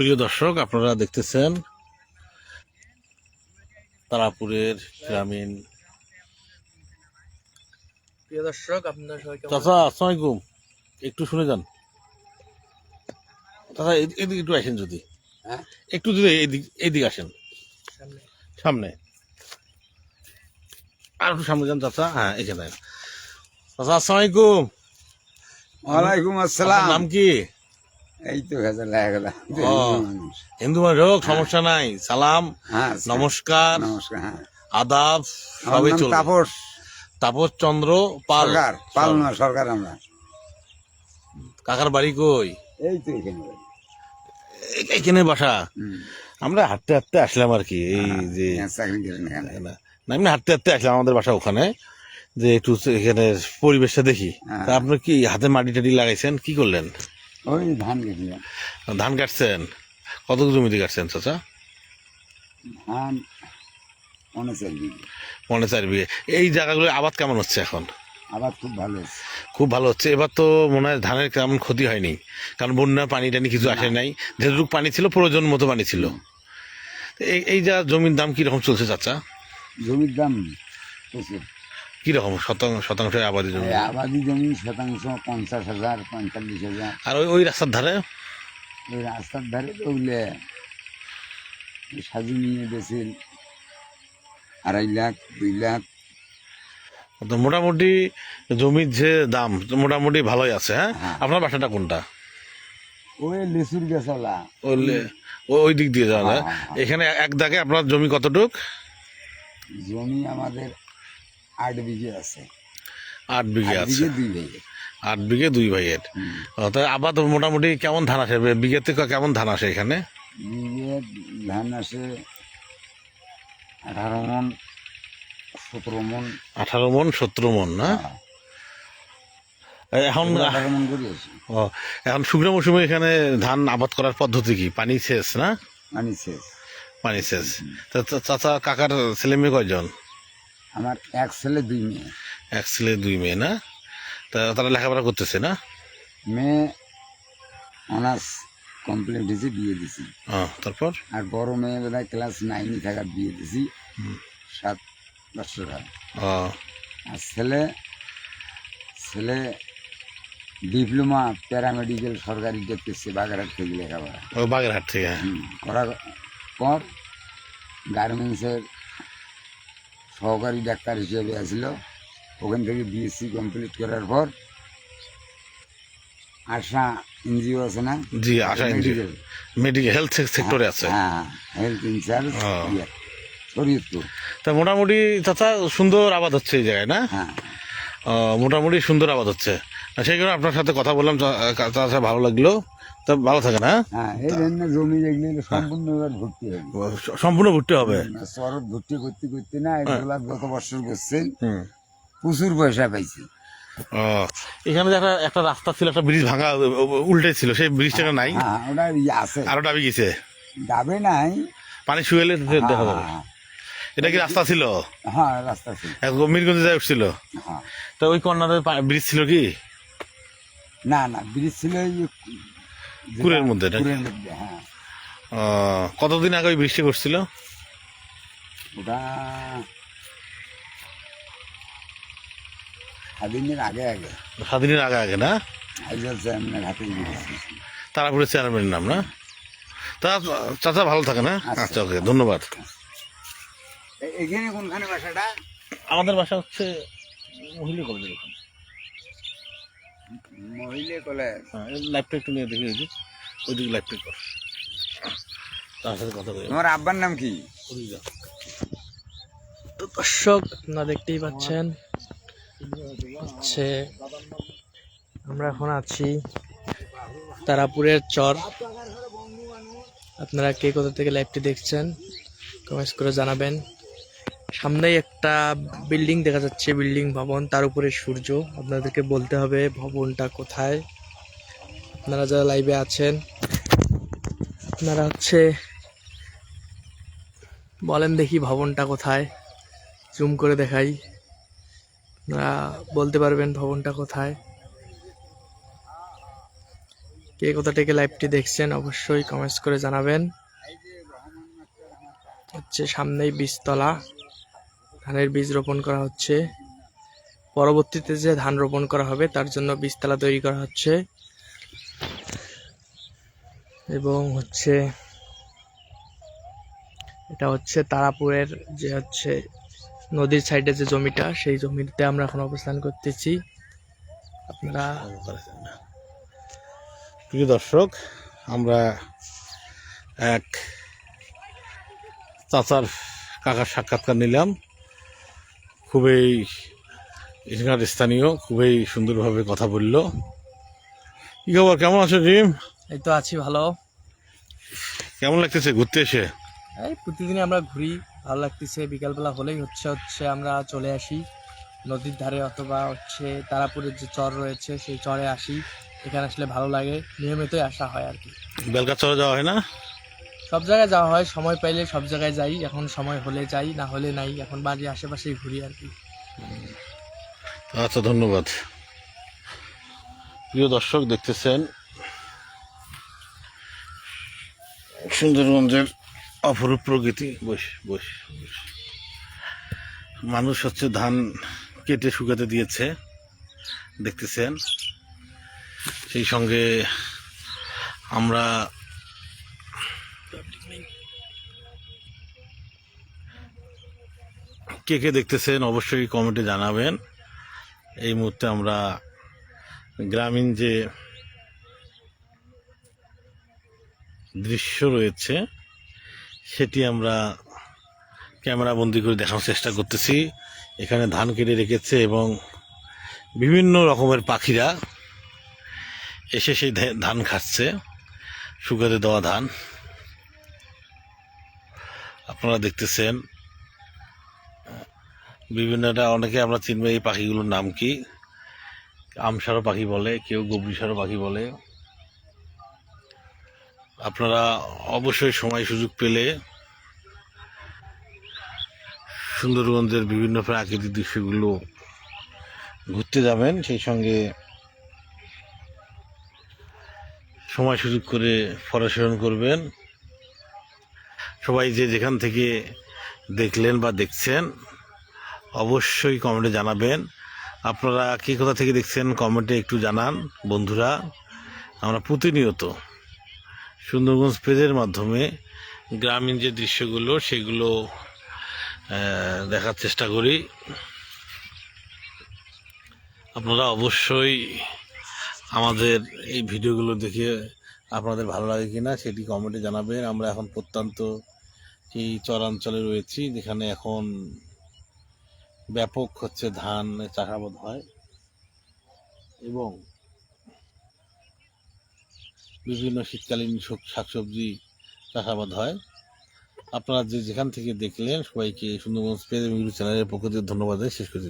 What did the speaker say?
প্রিয় দর্শক আপনারা দেখতেছেন তারাপুরের গ্রামীণ। প্রিয় দর্শক আপনারা সবাই চাচা আসসালামাইকুম একটু শুনে যান। চাচা এদিকে একটু আসেন যদি। হ্যাঁ? একটু যদি এদিক আসেন। সামনে? সামনে। আর একটু সামনে যান চাচা। হ্যাঁ এখানে। চাচা আসসালামাইকুম ওয়ালাইকুম আসসালাম। নাম কি? এই তো গেছে লাগা গেল। হিন্দু মানুষ হোক সমস্যা নাই। সালাম হ্যাঁ নমস্কার নমস্কার হ্যাঁ। আদাব সবই চলবে। তাপস। তাপস চন্দ্র পাল। সরকার পাল না সরকার। আমরা। কাকার বাড়ি কই? এই তো এখানে। এখানে বাসা। আমরা হাঁটতে হাঁটতে আসলাম আর কি এই যে হ্যাঁ, না এমনি হাঁটতে হাঁটতে আসলাম আমাদের বাসা ওখানে যে একটু এখানে পরিবেশটা দেখি। হ্যাঁ। তা আপনি কি হাতে মাটি টাটি লাগাইছেন? কি করলেন? ওই ধান গেছিলাম ধান কাটছেন? কত জমিতে কাটছেন চাচা? ধান উনচার বিঘে। মনে চার বিঘে। এই জায়গাগুলো আবাদ কেমন হচ্ছে এখন? আবাদ খুব ভালো হচ্ছে। খুব ভালো হচ্ছে। এবার তো মনে হয় ধানের তেমন ক্ষতি হয়নি কারণ বন্যা পানি টানি কিছু আসে নাই। যেটুকু পানি ছিল প্রয়োজন মতো পানি ছিল। এই এই যা জমির দাম কীরকম চলছে চাচা? জমির দাম প্রচুর। কীরকম শতাংশ শতাংশ আবাদি জমি? আবাদি জমি শতাংশ পঞ্চাশ হাজার পঁয়তাল্লিশ হাজার। আর ওই ওই রাস্তার ধারে? ওই রাস্তার ধারে উঠলে সাজু নিয়ে বেছিল আড়াই লাখ দুই লাখ। তো মোটামুটি জমির যে দাম মোটামুটি ভালোই আছে হ্যাঁ? হ্যাঁ। আপনার বাসাটা কোনটা? ওই লিচুর গেছলা। ওই ওই দিক দিয়ে যাওয়া হ্যাঁ, হ্যাঁ। এখানে এক দাগে আপনার জমি কতটুক? জমি আমাদের আট বিঘে আছে। আট বিঘে আছে। দুই বিঘে আট বিঘে দুই ভাইয়ের। হুম। ও, তা আবার মোটামুটি কেমন ধান আসে? বিঘেতে কেমন ধান আসে এখানে? বিঘে ধান আসে আঠারো মন সতেরো মন। আঠারো মন সতেরো মন না? হ্যাঁ, এখন ও, এখন শুকনো মৌসুমে এখানে ধান আবাদ করার পদ্ধতি কি? পানি সেচ না? পানি শেষ পানি চা- চাচা কাকার ছেলে মেয়ে কয়জন? আমার এক ছেলে দুই মেয়ে। এক ছেলে দুই মেয়ে না? তা তারা লেখাপড়া করতেছে না? মেয়ে অনার্স কমপ্লিট হয়েছে বিয়ে দিছি তারপর? আর বড় মেয়ে বোধহয় ক্লাস নাইনে থাকার বিয়ে দিছি সাত বছর হয়। আর ছেলে ছেলে ডিপ্লোমা প্যারামেডিক্যাল সরকারি দেখতেছে বাগেরহাট থেকে লেখাপড়া। ও বাগেরহাট থেকে হ্যাঁ। করার পর গার্মেন্টসের সহকারী ডাক্তার হিসেবে আসছিল ওখান থেকে বিএসসি কমপ্লিট করার পর আশা এনজিও আছে না? জি আশা এনজিও। মেডিকেল হেলথ সেক্টরে আছে। হ্যাঁ হেলথ ইনচার্জ ও। শরীয়তপুর। তা মোটামুটি চাচা সুন্দর আবাদ হচ্ছে এই জায়গায় না? হ্যাঁ। মোটামুটি সুন্দর আবাদ হচ্ছে। সেই কারণে আপনার সাথে কথা বললাম চাচা ভালো লাগল। তা ভালো থাকেন হ্যাঁ হ্যাঁ এই জন্য জমি এগুলো সম্পূর্ণ এবার ভর্তি হবে সম্পূর্ণ ভুট্টে হবে? শরৎ ভর্তি করতে করতে না এগুলা গত বছর করছে প্রচুর পয়সা পাইছি। এখানে একটা একটা রাস্তা ছিল একটা ব্রিজ ভাঙা উল্টে ছিল সেই ব্রিজটা নাই? হ্যাঁ ওটা ইয়ে আছে। আরও ডাবি গেছে? যাবে নাই। পানি শুয়েলে দেখা যাবে। হ্যাঁ, এটা কি রাস্তা ছিল? হ্যাঁ রাস্তা ছিল। মিরগঞ্জে যায় উঠছিল? হ্যাঁ। তো ওই কর্নারে ব্রিজ ছিল কি? না না ব্রিজ ছিল কুড়ের মধ্যে হ্যাঁ। কতদিন আগে ওই বৃষ্টি করছিল ওটা স্বাধীনের আগে আগে। স্বাধীনের আগে আগে না? তারাপুরের চেয়ারম্যানের নাম না? তা চাচা ভালো থাকে না? আচ্ছা। আচ্ছা ওকে ধন্যবাদ। এখানে কোনখানে বাসাটা? আমাদের বাসা হচ্ছে মহিলা কলেজের ওখানে। মহিলা কলেজ হ্যাঁ লাইফটা একটু নিয়ে দেখি ওইদিক। ওইদিক লাইফটা কর। তার সাথে কথা বলি। তোমার আব্বার নাম কি? তো দর্শক আপনারা দেখতেই পাচ্ছেন হচ্ছে আমরা এখন আছি তারাপুরের চর। আপনারা কে কোথা থেকে লাইভটি দেখছেন কমেন্টস করে জানাবেন। সামনেই একটা বিল্ডিং দেখা যাচ্ছে, বিল্ডিং ভবন। তার উপরে সূর্য। আপনাদেরকে বলতে হবে ভবনটা কোথায়। আপনারা যারা লাইভে আছেন, আপনারা হচ্ছে বলেন দেখি ভবনটা কোথায়। জুম করে দেখাই। আপনারা বলতে পারবেন ভবনটা কোথায়। কে কোথা থেকে লাইভটি দেখছেন অবশ্যই কমেন্টস করে জানাবেন। হচ্ছে সামনেই বীজতলা। ধানের বীজ রোপণ করা হচ্ছে। পরবর্তীতে যে ধান রোপণ করা হবে, তার জন্য বীজতলা তৈরি করা হচ্ছে। এবং হচ্ছে, এটা হচ্ছে তারাপুরের যে হচ্ছে নদীর সাইডে যে জমিটা, সেই জমিতে আমরা এখন অবস্থান করতেছি। আপনারা প্রিয় দর্শক, আমরা এক চাচার কাকার সাক্ষাৎকার নিলাম। খুবই এখানকার স্থানীয় খুবই সুন্দরভাবে কথা বলল। কি খবর? কেমন আছো জিম এই তো আছি ভালো। কেমন লাগতেছে ঘুরতে এসে? এই প্রতিদিন আমরা ঘুরি ভালো লাগতেছে। বিকালবেলা হলেই হচ্ছে হচ্ছে আমরা চলে আসি। নদীর ধারে অথবা হচ্ছে তারাপুরের যে চর রয়েছে সেই চরে আসি। এখানে আসলে ভালো লাগে নিয়মিতই আসা হয় আর কি। বেলকা চলে যাওয়া হয় না? সব জায়গায় যাওয়া হয়, সময় পাইলে সব জায়গায় যাই, এখন সময় হলে যাই, না হলে নাই, এখন বাড়ির আশেপাশেই ঘুরি আর কি। আচ্ছা ধন্যবাদ। প্রিয় দর্শক, দেখতেছেন সুন্দরগঞ্জের অপরূপ প্রকৃতি। বস বস। মানুষ হচ্ছে ধান কেটে শুকাতে দিয়েছে, দেখতেছেন। সেই সঙ্গে আমরা কে কে দেখতেছেন অবশ্যই কমেন্টে জানাবেন। এই মুহূর্তে আমরা গ্রামীণ যে দৃশ্য রয়েছে, সেটি আমরা ক্যামেরা বন্দি করে দেখানোর চেষ্টা করতেছি। এখানে ধান কেটে রেখেছে এবং বিভিন্ন রকমের পাখিরা এসে সেই ধান খাচ্ছে শুকাতে দেওয়া ধান। আপনারা দেখতেছেন বিভিন্নটা অনেকে আমরা চিনবো এই পাখিগুলোর নাম কি। আমসারও পাখি বলে, কেউ গবরিসারও পাখি বলে। আপনারা অবশ্যই সময় সুযোগ পেলে সুন্দরগঞ্জের বিভিন্ন প্রাকৃতিক দৃশ্যগুলো ঘুরতে যাবেন। সেই সঙ্গে সময় সুযোগ করে পড়াশোনা করবেন। সবাই যে যেখান থেকে দেখলেন বা দেখছেন অবশ্যই কমেন্টে জানাবেন। আপনারা কে কোথা থেকে দেখছেন কমেন্টে একটু জানান, বন্ধুরা। আমরা প্রতিনিয়ত সুন্দরগঞ্জ পেজের মাধ্যমে গ্রামীণ যে দৃশ্যগুলো, সেগুলো দেখার চেষ্টা করি। আপনারা অবশ্যই আমাদের এই ভিডিওগুলো দেখে আপনাদের ভালো লাগে কিনা, সেটি কমেন্টে জানাবেন। আমরা এখন প্রত্যন্ত এই চরাঞ্চলে রয়েছি, যেখানে এখন ব্যাপক হচ্ছে ধান চাষাবাদ হয় এবং বিভিন্ন শীতকালীন সব- শাকসবজি চাষাবাদ হয় আপনারা যে যেখান থেকে দেখলেন সবাইকে সুন্দরবন স্পেস চ্যানেলের পক্ষ থেকে ধন্যবাদ শেষ করে।